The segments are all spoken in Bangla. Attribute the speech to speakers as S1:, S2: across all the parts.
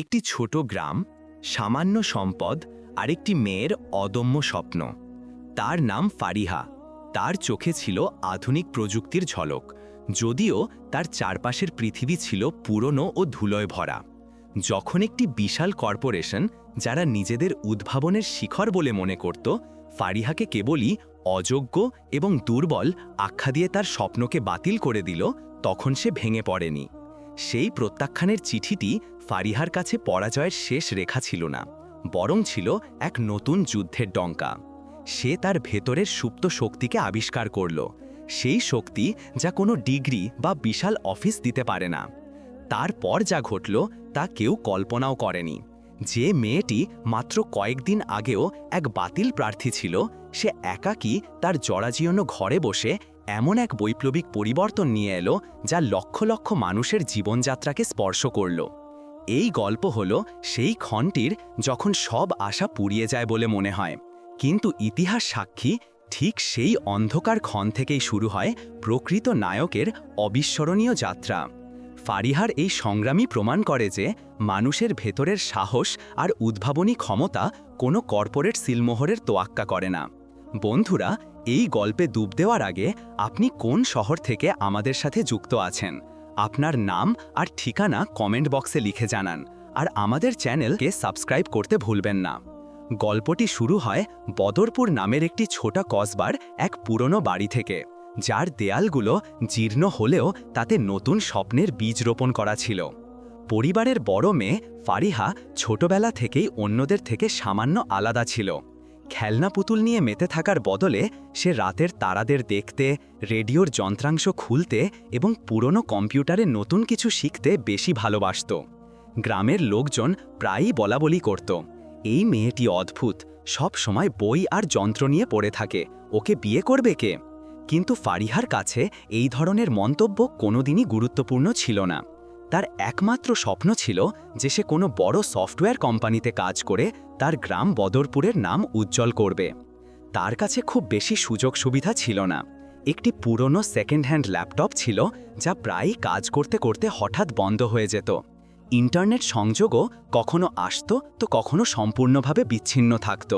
S1: একটি ছোট গ্রাম, সামান্য সম্পদ আর একটি মেয়ের অদম্য স্বপ্ন। তার নাম ফারিহা। তার চোখে ছিল আধুনিক প্রযুক্তির ঝলক, যদিও তার চারপাশের পৃথিবী ছিল পুরনো ও ধুলোয় ভরা। যখন একটি বিশাল কর্পোরেশন, যারা নিজেদের উদ্ভাবনের শিখর বলে মনে করত, ফারিহাকে কেবলই অযোগ্য এবং দুর্বল আখ্যা দিয়ে তার স্বপ্নকে বাতিল করে দিল, তখন সে ভেঙে পড়েনি। সেই প্রত্যাখ্যানের চিঠিটি ফারিহার কাছে পরাজয়ের শেষ রেখা ছিল না, বরং ছিল এক নতুন যুদ্ধের ডঙ্কা। সে তার ভেতরের সুপ্ত শক্তিকে আবিষ্কার করল, সেই শক্তি যা কোনো ডিগ্রি বা বিশাল অফিস দিতে পারে না। তারপর যা ঘটল, তা কেউ কল্পনাও করেনি। যে মেয়েটি মাত্র কয়েকদিন আগেও এক বাতিল প্রার্থী ছিল, সে একাকী তার জরাজীর্ণ ঘরে বসে এমন এক বৈপ্লবিক পরিবর্তন নিয়ে এলো, যা লক্ষ লক্ষ মানুষের জীবনযাত্রাকে স্পর্শ করল। এই গল্প হল সেই ক্ষণটির যখন সব আশা পুড়িয়ে যায় বলে মনে হয়। কিন্তু ইতিহাস সাক্ষী ঠিক সেই অন্ধকার ক্ষণ থেকেই শুরু হয় প্রকৃত নায়কের অবিস্মরণীয় যাত্রা। ফারিহার এই সংগ্রামী প্রমাণ করে যে মানুষের ভেতরের সাহস আর উদ্ভাবনী ক্ষমতা কোনো কর্পোরেট সিলমোহরের তোয়াক্কা করে না। বন্ধুরা, এই গল্পে ডুব দেওয়ার আগে আপনি কোন শহর থেকে আমাদের সাথে যুক্ত আছেন? আপনার নাম আর ঠিকানা কমেন্ট বক্সে লিখে জানান। আর আমাদের চ্যানেলকে সাবস্ক্রাইব করতে ভুলবেন না। গল্পটি শুরু হয় বদরপুর নামের একটি ছোট কসবার এক পুরনো বাড়ি থেকে, যার দেয়ালগুলো জীর্ণ হলেও তাতে নতুন স্বপ্নের বীজ রোপণ করা ছিল। পরিবারের বড় মেয়ে ফারিহা ছোটবেলা থেকেই অন্যদের থেকে সামান্য আলাদা ছিল। খেলনা পুতুল নিয়ে মেতে থাকার বদলে সে রাতের তারাদের দেখতে, রেডিওর যন্ত্রাংশ খুলতে এবং পুরনো কম্পিউটারে নতুন কিছু শিখতে বেশি ভালোবাসত। গ্রামের লোকজন প্রায়ই বলাবলি করত, এই মেয়েটি অদ্ভুত, সব সময় বই আর যন্ত্র নিয়ে পড়ে থাকে, ওকে বিয়ে করবে কে? কিন্তু ফারিহার কাছে এই ধরনের মন্তব্য কোনোদিনই গুরুত্বপূর্ণ ছিল না। তার একমাত্র স্বপ্ন ছিল যে সে কোনো বড় সফটওয়্যার কোম্পানিতে কাজ করে তার গ্রাম বদরপুরের নাম উজ্জ্বল করবে। তার কাছে খুব বেশি সুযোগ সুবিধা ছিল না। একটি পুরনো সেকেন্ড হ্যান্ড ল্যাপটপ ছিল যা প্রায়ই কাজ করতে করতে হঠাৎ বন্ধ হয়ে যেত। ইন্টারনেট সংযোগও কখনো আসত তো কখনো সম্পূর্ণভাবে বিচ্ছিন্ন থাকত।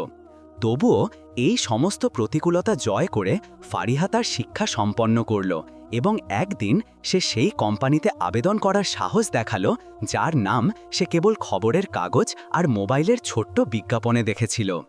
S1: তবুও এই সমস্ত প্রতিকূলতা জয় করে ফারিহা তার শিক্ষা সম্পন্ন করল এবং একদিন সে সেই কোম্পানিতে আবেদন করার সাহস দেখাল, যার নাম সে কেবল খবরের কাগজ আর মোবাইলের ছোট্ট বিজ্ঞাপনে দেখেছিল।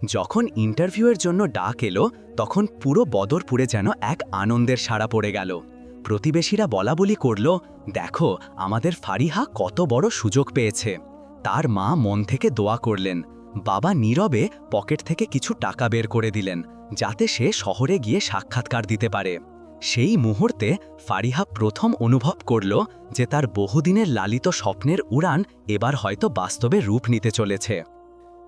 S1: যখন ইন্টারভিউয়ের জন্য ডাক এলো, তখন পুরো বদরপুরে যেন এক আনন্দের সাড়া পড়ে গেল। প্রতিবেশীরা বলা বলি করল, দেখো, আমাদের ফারিহা কত বড় সুযোগ পেয়েছে। তার মা মন থেকে দোয়া করলেন। বাবা নীরবে পকেট থেকে কিছু টাকা বের করে দিলেন, যাতে সে শহরে গিয়ে সাক্ষাৎকার দিতে পারে। সেই মুহূর্তে ফারিহা প্রথম অনুভব করল যে তার বহুদিনের লালিত স্বপ্নের উড়ান এবার হয়তো বাস্তবে রূপ নিতে চলেছে।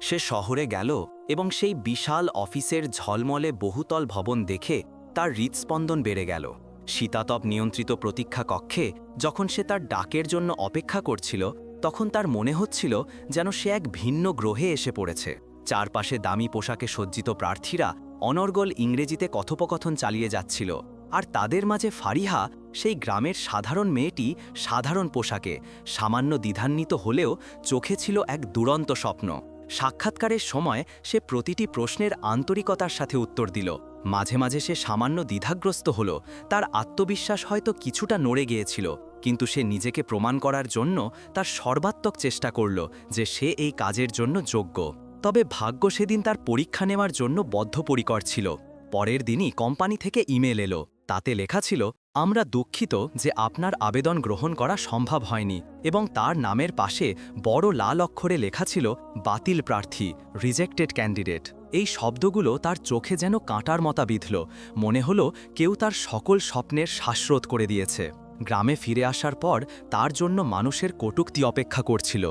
S1: সে শহরে গেল এবং সেই বিশাল অফিসের ঝলমলে বহুতল ভবন দেখে তার হৃদস্পন্দন বেড়ে গেল। শীতাতপ নিয়ন্ত্রিত প্রতীক্ষা কক্ষে যখন সে তার ডাকের জন্য অপেক্ষা করছিল, তখন তার মনে হচ্ছিল যেন সে এক ভিন্ন গ্রহে এসে পড়েছে। চারপাশে দামি পোশাকে সজ্জিত প্রার্থীরা অনর্গল ইংরেজিতে কথোপকথন চালিয়ে যাচ্ছিল। আর তাদের মাঝে ফারিহা, সেই গ্রামের সাধারণ মেয়েটি সাধারণ পোশাকে, সামান্য দ্বিধান্বিত হলেও চোখে ছিল এক দুরন্ত স্বপ্ন। সাক্ষাৎকারের সময় সে প্রতিটি প্রশ্নের আন্তরিকতার সাথে উত্তর দিল। মাঝে মাঝে সে সামান্য দ্বিধাগ্রস্ত হল। তার আত্মবিশ্বাস হয়তো কিছুটা নড়ে গিয়েছিল, কিন্তু সে নিজেকে প্রমাণ করার জন্য তার সর্বাত্মক চেষ্টা করল যে সে এই কাজের জন্য যোগ্য। তবে ভাগ্য সেদিন তার পরীক্ষা নেওয়ার জন্য বদ্ধপরিকর ছিল। পরের দিনই কোম্পানি থেকে ইমেল এলো। তাতে লেখা ছিল, আমরা দুঃখিত যে আপনার আবেদন গ্রহণ করা সম্ভব হয়নি এবং তার নামের পাশে বড় লাল অক্ষরে লেখা ছিল, বাতিল প্রার্থী, রিজেক্টেড ক্যান্ডিডেট। এই শব্দগুলো তার চোখে যেন কাঁটার মতা বিঁধল, মনে হলো কেউ তার সকল স্বপ্নের শ্বাসরোধ করে দিয়েছে। গ্রামে ফিরে আসার পর তার জন্য মানুষের কটুক্তি অপেক্ষা করছিল।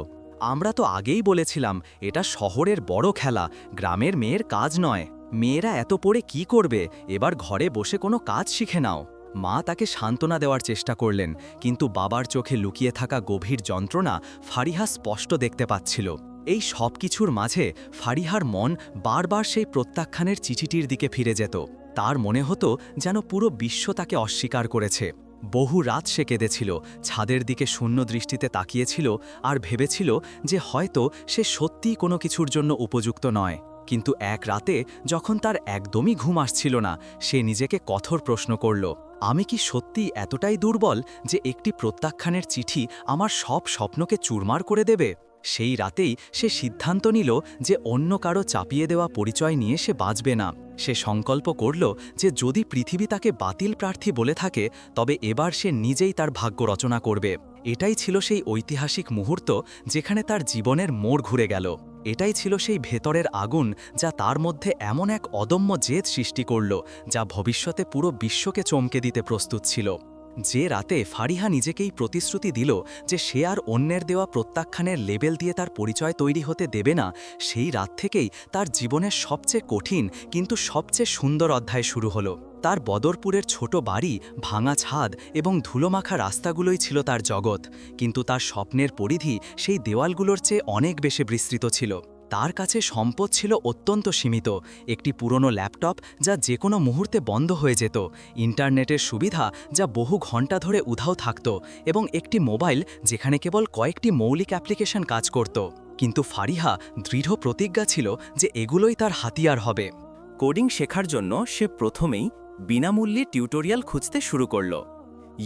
S1: আমরা তো আগেই বলেছিলাম, এটা শহরের বড় খেলা, গ্রামের মেয়ের কাজ নয়। মেয়েরা এত পড়ে কি করবে? এবার ঘরে বসে কোনো কাজ শিখে নাও। মা তাকে সান্ত্বনা দেওয়ার চেষ্টা করলেন, কিন্তু বাবার চোখে লুকিয়ে থাকা গভীর যন্ত্রণা ফারিহা স্পষ্ট দেখতে পাচ্ছিল। এই সব কিছুর মাঝে ফারিহার মন বারবার সেই প্রত্যাখ্যানের চিঠিটির দিকে ফিরে যেত। তার মনে হতো যেন পুরো বিশ্ব তাকে অস্বীকার করেছে।
S2: বহু রাত সে কেঁদেছিল, ছাদের দিকে শূন্য দৃষ্টিতে তাকিয়েছিল আর ভেবেছিল যে হয়তো সে সত্যিই কোনো কিছুর জন্য উপযুক্ত নয়। কিন্তু এক রাতে যখন তার একদমই ঘুম আসছিল না, সে নিজেকে কঠোর প্রশ্ন করল, আমি কি সত্যি এতটাই দুর্বল যে একটি প্রত্যাখ্যানের চিঠি আমার সব স্বপ্নকে চুরমার করে দেবে? সেই রাতেই সে সিদ্ধান্ত নিল যে অন্য কারও চাপিয়ে দেওয়া পরিচয় নিয়ে সে বাঁচবে না। সে সংকল্প করল যে যদি পৃথিবী তাকে বাতিল প্রার্থী বলে থাকে, তবে এবার সে নিজেই তার ভাগ্য রচনা করবে। এটাই ছিল সেই ঐতিহাসিক মুহূর্ত যেখানে তার জীবনের মোড় ঘুরে গেল। এটাই ছিল সেই ভেতরের আগুন যা তার মধ্যে এমন এক অদম্য জেদ সৃষ্টি করল, যা ভবিষ্যতে পুরো বিশ্বকে চমকে দিতে প্রস্তুত ছিল। যে রাতে ফারিহা নিজেকেই প্রতিশ্রুতি দিল যে সে আর অন্যের দেওয়া প্রত্যাখ্যানের লেবেল দিয়ে তার পরিচয় তৈরি হতে দেবে না, সেই রাত থেকেই তার জীবনের সবচেয়ে কঠিন কিন্তু সবচেয়ে সুন্দর অধ্যায় শুরু হলো। তার বদরপুরের ছোট বাড়ি, ভাঙা ছাদ এবং ধুলোমাখা রাস্তাগুলোই ছিল তার জগৎ। কিন্তু তার স্বপ্নের পরিধি সেই দেওয়ালগুলোর চেয়ে অনেক বেশি বিস্তৃত ছিল। তার কাছে সম্পদ ছিল অত্যন্ত সীমিত। একটি পুরনো ল্যাপটপ যা যে কোনো মুহূর্তে বন্ধ হয়ে যেত। ইন্টারনেটের সুবিধা যা বহু ঘণ্টা ধরে উধাও থাকত এবং একটি মোবাইল যেখানে কেবল কয়েকটি মৌলিক অ্যাপ্লিকেশন কাজ করত। কিন্তু ফারিহা দৃঢ় প্রতিজ্ঞা ছিল যে এগুলোই তার হাতিয়ার হবে।
S1: কোডিং শেখার জন্য সে প্রথমেই বিনামূল্যে টিউটোরিয়াল খুঁজতে শুরু করল।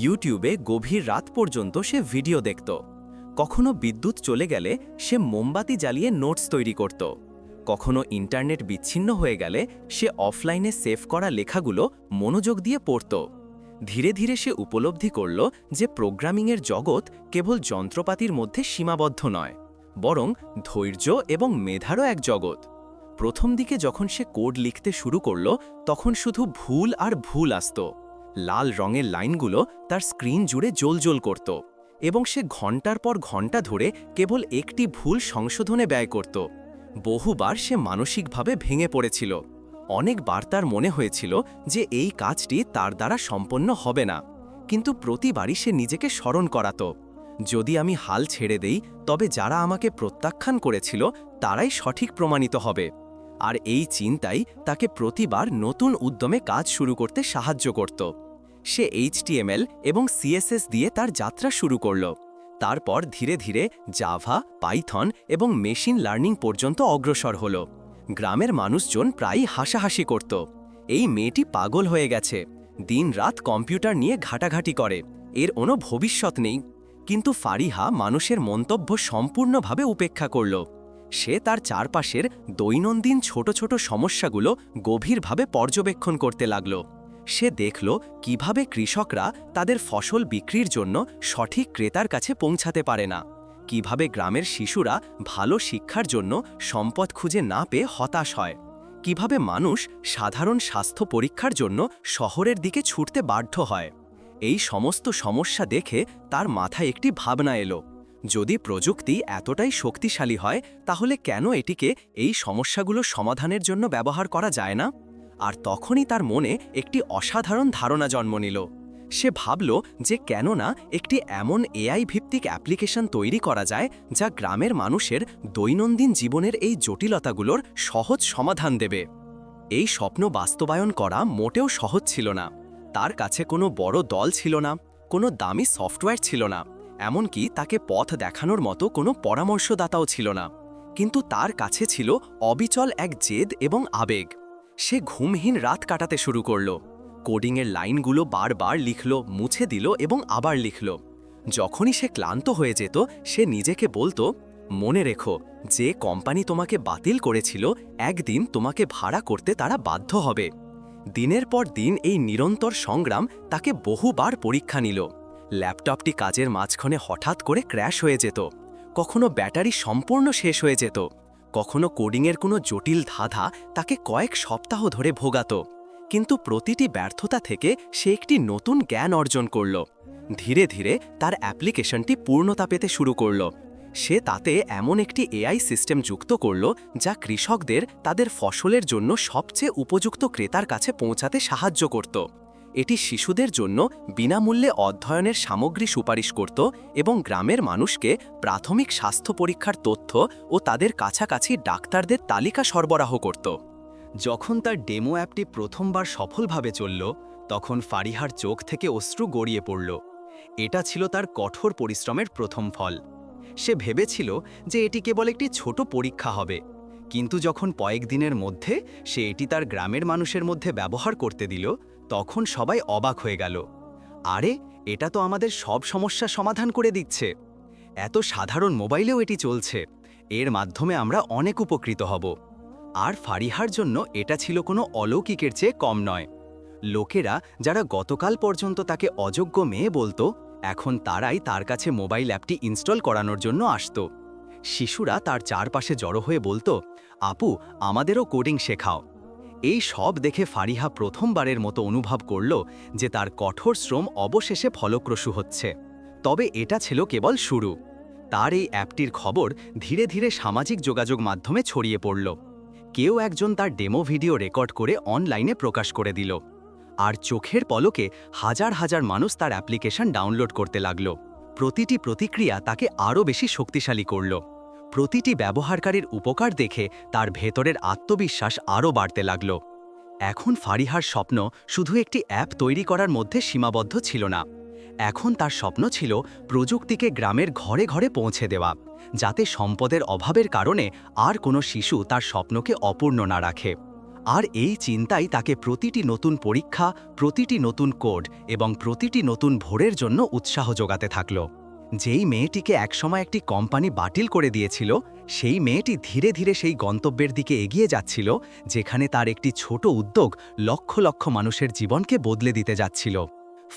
S1: ইউটিউবে গভীর রাত পর্যন্ত সে ভিডিও দেখত। কখনো বিদ্যুৎ চলে গেলে সে মোমবাতি জ্বালিয়ে নোটস তৈরি করত। কখনো ইন্টারনেট বিচ্ছিন্ন হয়ে গেলে সে অফলাইনে সেভ করা লেখাগুলো মনোযোগ দিয়ে পড়ত। ধীরে ধীরে সে উপলব্ধি করল যে প্রোগ্রামিংয়ের জগৎ কেবল যন্ত্রপাতির মধ্যে সীমাবদ্ধ নয়, বরং ধৈর্য এবং মেধারও এক জগৎ। প্রথম দিকে যখন সে কোড লিখতে শুরু করল, তখন শুধু ভুল আর ভুল আসত। লাল রঙের লাইনগুলো তার স্ক্রিন জুড়ে জ্বলজ্বল করত এবং সে ঘণ্টার পর ঘণ্টা ধরে কেবল একটি ভুল সংশোধনে ব্যয় করত। বহুবার সে মানসিকভাবে ভেঙে পড়েছিল। অনেকবার তার মনে হয়েছিল যে এই কাজটি তার দ্বারা সম্পন্ন হবে না, কিন্তু প্রতিবারই সে নিজেকে স্মরণ করাত। যদি আমি হাল ছেড়ে দেই, তবে যারা আমাকে প্রত্যাখ্যান করেছিল, তারাই সঠিক প্রমাণিত হবে। আর এই চিন্তাই তাকে প্রতিবার নতুন উদ্যমে কাজ শুরু করতে সাহায্য করত। সে এইচটিএমএল এবং সিএসএস দিয়ে তার যাত্রা শুরু করল। তারপর ধীরে ধীরে জাভা, পাইথন এবং মেশিন লার্নিং পর্যন্ত অগ্রসর হল। গ্রামের মানুষজন প্রায়ই হাসাহাসি করত। এই মেয়েটি পাগল হয়ে গেছে। দিন রাত কম্পিউটার নিয়ে ঘাটাঘাটি করে। এর কোনো ভবিষ্যৎ নেই। কিন্তু ফারিহা মানুষের মন্তব্য সম্পূর্ণভাবে উপেক্ষা করল। সে তার চারপাশের দৈনন্দিন ছোট ছোট সমস্যাগুলো গভীরভাবে পর্যবেক্ষণ করতে লাগল। সে দেখল কীভাবে কৃষকরা তাদের ফসল বিক্রির জন্য সঠিক ক্রেতার কাছে পৌঁছাতে পারে না। কীভাবে গ্রামের শিশুরা ভালো শিক্ষার জন্য সম্পদ খুঁজে না পেয়ে হতাশ হয়। কীভাবে মানুষ সাধারণ স্বাস্থ্য পরীক্ষার জন্য শহরের দিকে ছুটতে বাধ্য হয়। এই সমস্ত সমস্যা দেখে তার মাথায় একটি ভাবনা এলো। যদি প্রযুক্তি এতটাই শক্তিশালী হয়, তাহলে কেন এটিকে এই সমস্যাগুলো সমাধানের জন্য ব্যবহার করা যায় না? আর তখনই তার মনে একটি অসাধারণ ধারণা জন্ম নিল। সে ভাবল যে কেন না একটি এমন এআই ভিত্তিক অ্যাপ্লিকেশন তৈরি করা যায়, যা গ্রামের মানুষের দৈনন্দিন জীবনের এই জটিলতাগুলোর সহজ সমাধান দেবে। এই স্বপ্ন বাস্তবায়ন করা মোটেও সহজ ছিল না। তার কাছে কোনো বড় দল ছিল না, কোনো দামি সফটওয়্যার ছিল না। এমনকি তাকে পথ দেখানোর মতো কোনো পরামর্শদাতাও ছিল না। কিন্তু তার কাছে ছিল অবিচল এক জেদ এবং আবেগ। সে ঘুমহীন রাত কাটাতে শুরু করল। কোডিংয়ের লাইনগুলো বারবার লিখল, মুছে দিল এবং আবার লিখল। যখনই সে ক্লান্ত হয়ে যেত, সে নিজেকে বলতো, মনে রেখো, যে কোম্পানি তোমাকে বাতিল করেছিল, একদিন তোমাকে ভাড়া করতে তারা বাধ্য হবে। দিনের পর দিন এই নিরন্তর সংগ্রাম তাকে বহুবার পরীক্ষা নিল। ল্যাপটপটি কাজের মাঝখানে হঠাৎ করে ক্র্যাশ হয়ে যেত। কখনো ব্যাটারি সম্পূর্ণ শেষ হয়ে যেত। কখনো কোডিংয়ের কোনো জটিল ধাঁধা তাকে কয়েক সপ্তাহ ধরে ভোগাত। কিন্তু প্রতিটি ব্যর্থতা থেকে সে একটি নতুন জ্ঞান অর্জন করল। ধীরে ধীরে তার অ্যাপ্লিকেশনটি পূর্ণতা পেতে শুরু করল। সে তাতে এমন একটি এআই সিস্টেম যুক্ত করল যা কৃষকদের তাদের ফসলের জন্য সবচেয়ে উপযুক্ত ক্রেতার কাছে পৌঁছাতে সাহায্য করত। এটি শিশুদের জন্য বিনামূল্যে অধ্যয়নের সামগ্রী সুপারিশ করত এবং গ্রামের মানুষকে প্রাথমিক স্বাস্থ্য পরীক্ষার তথ্য ও তাদের কাছাকাছি ডাক্তারদের তালিকা সরবরাহ করত। যখন তার ডেমো অ্যাপটি প্রথমবার সফলভাবে চলল,
S2: তখন ফারিহার চোখ থেকে অশ্রু গড়িয়ে পড়ল। এটা ছিল তার কঠোর পরিশ্রমের প্রথম ফল। সে ভেবেছিল যে এটি কেবল একটি ছোট পরীক্ষা হবে, কিন্তু যখন কয়েকদিনের মধ্যে সে এটি তার গ্রামের মানুষের মধ্যে ব্যবহার করতে দিল তখন সবাই অবাক হয়ে গেল। আরে, এটা তো আমাদের সব সমস্যা সমাধান করে দিচ্ছে। এত সাধারণ মোবাইলেও এটি চলছে। এর মাধ্যমে আমরা অনেক উপকৃত হব। আর ফারিহার জন্য এটা ছিল কোনো অলৌকিকের চেয়ে কম নয়। লোকেরা যারা গতকাল পর্যন্ত তাকে অযোগ্য মেয়ে বলতো, এখন তারাই তার কাছে মোবাইল অ্যাপটি ইনস্টল করানোর জন্য আসত। শিশুরা তার চারপাশে জড়ো হয়ে বলতো, আপু, আমাদেরও কোডিং শেখাও। এই সব দেখে ফারিহা প্রথমবারের মতো অনুভব করল যে তার কঠোর শ্রম অবশেষে ফলপ্রসূ হচ্ছে। তবে এটা ছিল কেবল শুরু। তার এই অ্যাপটির খবর ধীরে ধীরে সামাজিক যোগাযোগ মাধ্যমে ছড়িয়ে পড়ল। কেউ একজন তার ডেমো ভিডিও রেকর্ড করে অনলাইনে প্রকাশ করে দিল। আর চোখের পলকে হাজার হাজার মানুষ তার অ্যাপ্লিকেশন ডাউনলোড করতে লাগল। প্রতিটি প্রতিক্রিয়া তাকে আরও বেশি শক্তিশালী করল। প্রতিটি ব্যবহারকারীর উপকার দেখে তার ভেতরের আত্মবিশ্বাস আরও বাড়তে লাগল। এখন ফারিহার স্বপ্ন শুধু একটি অ্যাপ তৈরি করার মধ্যে সীমাবদ্ধ ছিল না। এখন তার স্বপ্ন ছিল প্রযুক্তিকে গ্রামের ঘরে ঘরে পৌঁছে দেওয়া, যাতে সম্পদের অভাবের কারণে আর কোনো শিশু তার স্বপ্নকে অপূর্ণ না রাখে। আর এই চিন্তাই তাকে প্রতিটি নতুন পরীক্ষা, প্রতিটি নতুন কোড এবং প্রতিটি নতুন ভোরের জন্য উৎসাহ যোগাতে থাকল। যেই মেয়েটিকে একসময় একটি কোম্পানি বাতিল করে দিয়েছিল, সেই মেয়েটি ধীরে ধীরে সেই গন্তব্যের দিকে এগিয়ে যাচ্ছিল, যেখানে তার একটি ছোট উদ্যোগ লক্ষ লক্ষ মানুষের জীবনকে বদলে দিতে যাচ্ছিল।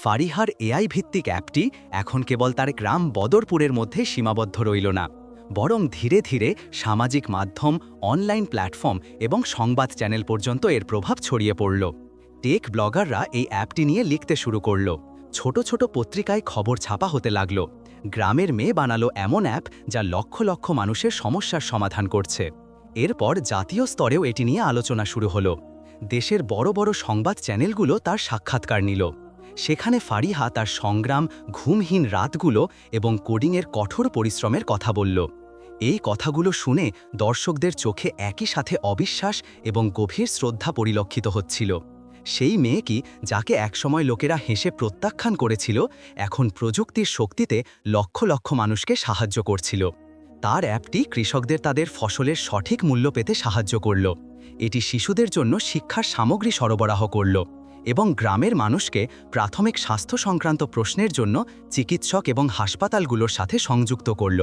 S2: ফারিহার এআই ভিত্তিক অ্যাপটি এখন কেবল তার গ্রাম বদরপুরের মধ্যে সীমাবদ্ধ রইল না, বরং ধীরে ধীরে সামাজিক মাধ্যম, অনলাইন প্ল্যাটফর্ম এবং সংবাদ চ্যানেল পর্যন্ত এর প্রভাব ছড়িয়ে পড়ল। টেক ব্লগাররা এই অ্যাপটি নিয়ে লিখতে শুরু করল। ছোট ছোট পত্রিকায় খবর ছাপা হতে লাগল। গ্রামের মেয়ে বানালো এমন অ্যাপ যা লক্ষ লক্ষ মানুষের সমস্যার সমাধান করছে। এরপর জাতীয় স্তরেও এটি নিয়ে আলোচনা শুরু হলো। দেশের বড় বড় সংবাদ চ্যানেলগুলো তার সাক্ষাৎকার নিল। সেখানে ফারিহা তার সংগ্রাম, ঘুমহীন রাতগুলো এবং কোডিংয়ের কঠোর পরিশ্রমের কথা বলল। এই কথাগুলো শুনে দর্শকদের চোখে একই সাথে অবিশ্বাস এবং গভীর শ্রদ্ধা পরিলক্ষিত হচ্ছিল। সেই মেয়ে কি যাকে একসময় লোকেরা হেসে প্রত্যাখ্যান করেছিল, এখন প্রযুক্তির শক্তিতে লক্ষ লক্ষ মানুষকে সাহায্য করছিল। তার অ্যাপটি কৃষকদের তাদের ফসলের সঠিক মূল্য পেতে সাহায্য করল। এটি শিশুদের জন্য শিক্ষার সামগ্রী সরবরাহ করল এবং গ্রামের মানুষকে প্রাথমিক স্বাস্থ্য সংক্রান্ত প্রশ্নের জন্য চিকিৎসক এবং হাসপাতালগুলোর সাথে সংযুক্ত করল।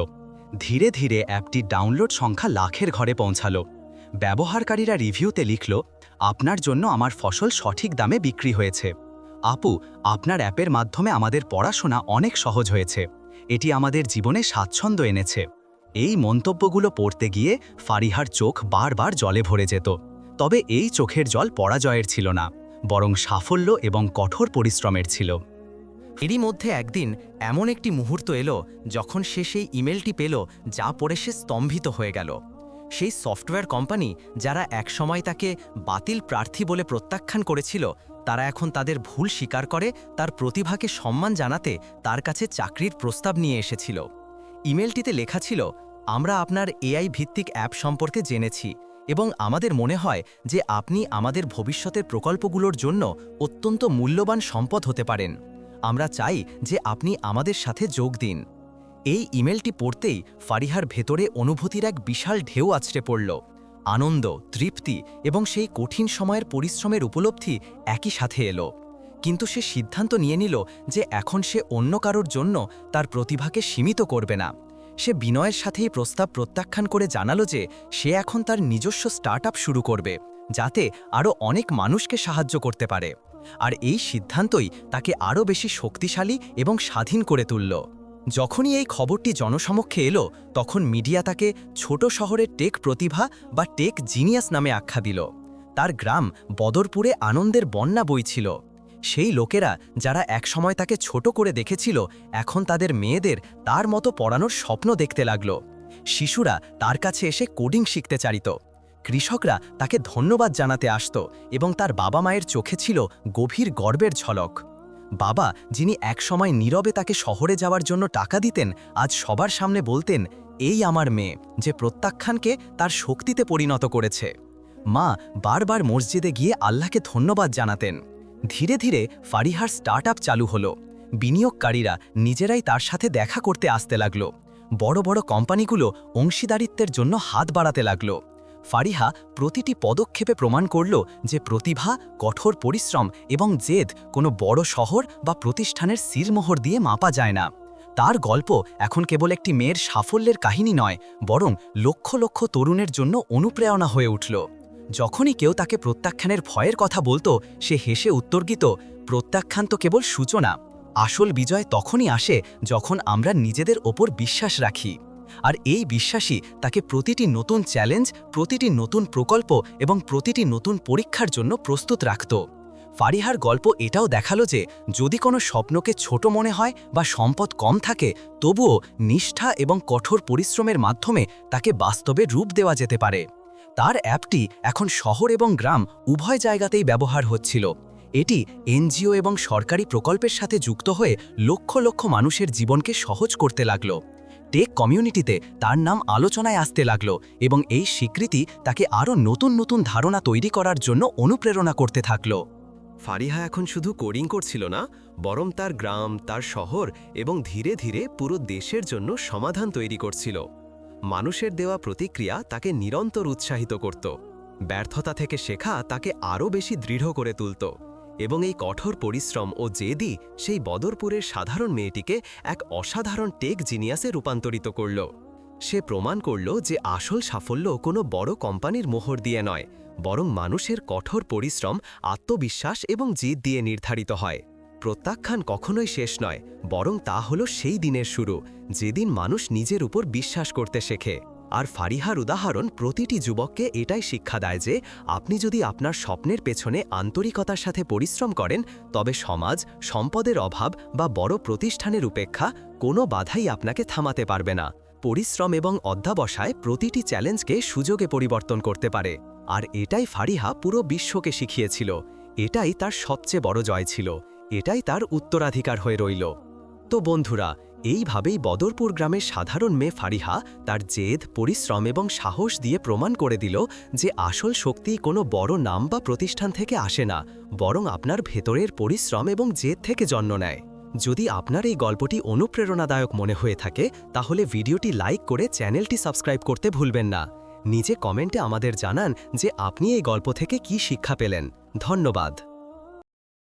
S2: ধীরে ধীরে অ্যাপটির ডাউনলোড সংখ্যা লাখের ঘরে পৌঁছালো। ব্যবহারকারীরা রিভিউতে লিখল আপনার জন্য আমার ফসল সঠিক দামে বিক্রি হয়েছে। আপু, আপনার অ্যাপের মাধ্যমে আমাদের পড়াশোনা অনেক সহজ হয়েছে। এটি আমাদের জীবনে স্বাচ্ছন্দ্য এনেছে। এই মন্তব্যগুলো পড়তে গিয়ে ফারিহার চোখ বারবার জলে ভরে যেত। তবে এই চোখের জল পরাজয়ের ছিল না, বরং সাফল্য এবং কঠোর পরিশ্রমের ছিল।
S3: এরই মধ্যে একদিন এমন একটি মুহূর্ত এলো যখন সে সেই ইমেলটি পেল যা পড়ে সে স্তম্ভিত হয়ে গেল। সেই সফটওয়্যার কোম্পানি যারা একসময় তাকে বাতিল প্রার্থী বলে প্রত্যাখ্যান করেছিল, তারা এখন তাদের ভুল স্বীকার করে তার প্রতিভাকে সম্মান জানাতে তার কাছে চাকরির প্রস্তাব নিয়ে এসেছিল। ইমেলটিতে লেখা ছিল, আমরা আপনার এআই ভিত্তিক অ্যাপ সম্পর্কে জেনেছি এবং আমাদের মনে হয় যে আপনি আমাদের ভবিষ্যতের প্রকল্পগুলোর জন্য অত্যন্ত মূল্যবান সম্পদ হতে পারেন। আমরা চাই যে আপনি আমাদের সাথে যোগ দিন। এই ইমেলটি পড়তেই ফারিহার ভেতরে অনুভূতির এক বিশাল ঢেউ আছড়ে পড়ল। আনন্দ, তৃপ্তি এবং সেই কঠিন সময়ের পরিশ্রমের উপলব্ধি একই সাথে এলো। কিন্তু সে সিদ্ধান্ত নিয়ে নিল যে এখন সে অন্য কারোর জন্য তার প্রতিভাকে সীমিত করবে না। সে বিনয়ের সাথেই প্রস্তাব প্রত্যাখ্যান করে জানালো যে সে এখন তার নিজস্ব স্টার্ট শুরু করবে, যাতে আরও অনেক মানুষকে সাহায্য করতে পারে। আর এই সিদ্ধান্তই তাকে আরও বেশি শক্তিশালী এবং স্বাধীন করে তুলল। যখনই এই খবরটি জনসমক্ষে এলো, তখন মিডিয়া তাকে ছোট শহরের টেক প্রতিভা বা টেক জিনিয়াস নামে আখ্যা দিল। তার গ্রাম বদরপুরে আনন্দের বন্যা বইছিল সেই লোকেরা যারা একসময় তাকে ছোট করে দেখেছিল, এখন তাদের মেয়েদের তার মতো পড়ানোর স্বপ্ন দেখতে লাগল। শিশুরা তার কাছে এসে কোডিং শিখতে চারিত কৃষকরা তাকে ধন্যবাদ জানাতে আসত এবং তার বাবা মায়ের চোখে ছিল গভীর গর্বের ঝলক। বাবা, যিনি একসময় নীরবে তাকে শহরে যাওয়ার জন্য টাকা দিতেন, আজ সবার সামনে বলতেন, এই আমার মেয়ে, যে প্রত্যাখ্যানকে তার শক্তিতে পরিণত করেছে। মা বারবার মসজিদে গিয়ে আল্লাহকে ধন্যবাদ জানাতেন।
S2: ধীরে ধীরে ফারিহার স্টার্ট চালু হলো। বিনিয়োগকারীরা নিজেরাই তার সাথে দেখা করতে আসতে লাগল। বড় বড় কোম্পানিগুলো অংশীদারিত্বের জন্য হাত বাড়াতে লাগল। ফারিহা প্রতিটি পদক্ষেপে প্রমাণ করল যে প্রতিভা, কঠোর পরিশ্রম এবং জেদ কোনো বড় শহর বা প্রতিষ্ঠানের সিরমোহর দিয়ে মাপা যায় না। তার গল্প এখন কেবল একটি মেয়ের সাফল্যের কাহিনী নয়, বরং লক্ষ লক্ষ তরুণের জন্য অনুপ্রেরণা হয়ে উঠল। যখনই কেউ তাকে প্রত্যাখ্যানের ভয়ের কথা বলতো, সে হেসে উত্তর্গিত, প্রত্যাখ্যান তো কেবল সূচনা। আসল বিজয় তখনই আসে যখন আমরা নিজেদের ওপর বিশ্বাস রাখি। আর এই বিশ্বাসই তাকে প্রতিটি নতুন চ্যালেঞ্জ, প্রতিটি নতুন প্রকল্প এবং প্রতিটি নতুন পরীক্ষার জন্য প্রস্তুত রাখত। ফারিহার গল্প এটাও দেখাল যে, যদি কোনো স্বপ্নকে ছোট মনে হয় বা সম্পদ কম থাকে, তবুও নিষ্ঠা এবং কঠোর পরিশ্রমের মাধ্যমে তাকে বাস্তবে রূপ দেওয়া যেতে পারে। তার অ্যাপটি এখন শহর এবং গ্রাম উভয় জায়গাতেই ব্যবহার হচ্ছিল। এটি এনজিও এবং সরকারি প্রকল্পের সাথে যুক্ত হয়ে লক্ষ লক্ষ মানুষের জীবনকে সহজ করতে লাগল। টেক কমিউনিটিতে তার নাম আলোচনায় আসতে লাগল এবং এই স্বীকৃতি তাকে আরও নতুন নতুন ধারণা তৈরি করার জন্য অনুপ্রেরণা করতে থাকল।
S4: ফারিহা এখন শুধু কোডিং করছিল না, বরং তার গ্রাম, তার শহর এবং ধীরে ধীরে পুরো দেশের জন্য সমাধান তৈরি করছিল। মানুষের দেওয়া প্রতিক্রিয়া তাকে নিরন্তর উৎসাহিত করত। ব্যর্থতা থেকে শেখা তাকে আরও বেশি দৃঢ় করে তুলত। এবং এই কঠোর পরিশ্রম ও জেদি সেই বদরপুরের সাধারণ মেয়েটিকে এক অসাধারণ টেক জিনিয়াসে রূপান্তরিত করল। সে প্রমাণ করল যে আসল সাফল্য কোনো বড় কোম্পানির মোহর দিয়ে নয়, বরং মানুষের কঠোর পরিশ্রম, আত্মবিশ্বাস এবং জিদ দিয়ে নির্ধারিত হয়। প্রত্যাখ্যান কখনোই শেষ নয়, বরং তা হল সেই দিনের শুরু, যেদিন মানুষ নিজের উপর বিশ্বাস করতে শেখে। আর ফারিহার উদাহরণ প্রতিটি যুবককে এটাই শিক্ষা দেয় যে আপনি যদি আপনার স্বপ্নের পেছনে আন্তরিকতার সাথে পরিশ্রম করেন, তবে সমাজ, সম্পদের অভাব বা বড় প্রতিষ্ঠানের উপেক্ষা কোনো বাধাই আপনাকে থামাতে পারবে না। পরিশ্রম এবং অধ্যাবসায় প্রতিটি চ্যালেঞ্জকে সুযোগে পরিবর্তন করতে পারে। আর এটাই ফারিহা পুরো বিশ্বকে শিখিয়েছিল। এটাই তার সবচেয়ে বড় জয় ছিল। এটাই তার উত্তরাধিকার হয়ে রইল। তো বন্ধুরা এইভাবেই বদরপুর গ্রামের সাধারণ মেয়ে ফারিহা তার জেদ, পরিশ্রম এবং সাহস দিয়ে প্রমাণ করে দিল যে আসল শক্তি কোনো বড় নাম বা প্রতিষ্ঠান থেকে আসে না, বরং আপনার ভেতরের পরিশ্রম এবং জেদ থেকে জন্ম নেয়। যদি আপনার এই গল্পটি অনুপ্রেরণাদায়ক মনে হয়ে থাকে, তাহলে ভিডিওটি লাইক করে চ্যানেলটি সাবস্ক্রাইব করতে ভুলবেন না। নিজে কমেন্টে আমাদের জানান যে আপনি এই গল্প থেকে কি শিক্ষা পেলেন। ধন্যবাদ।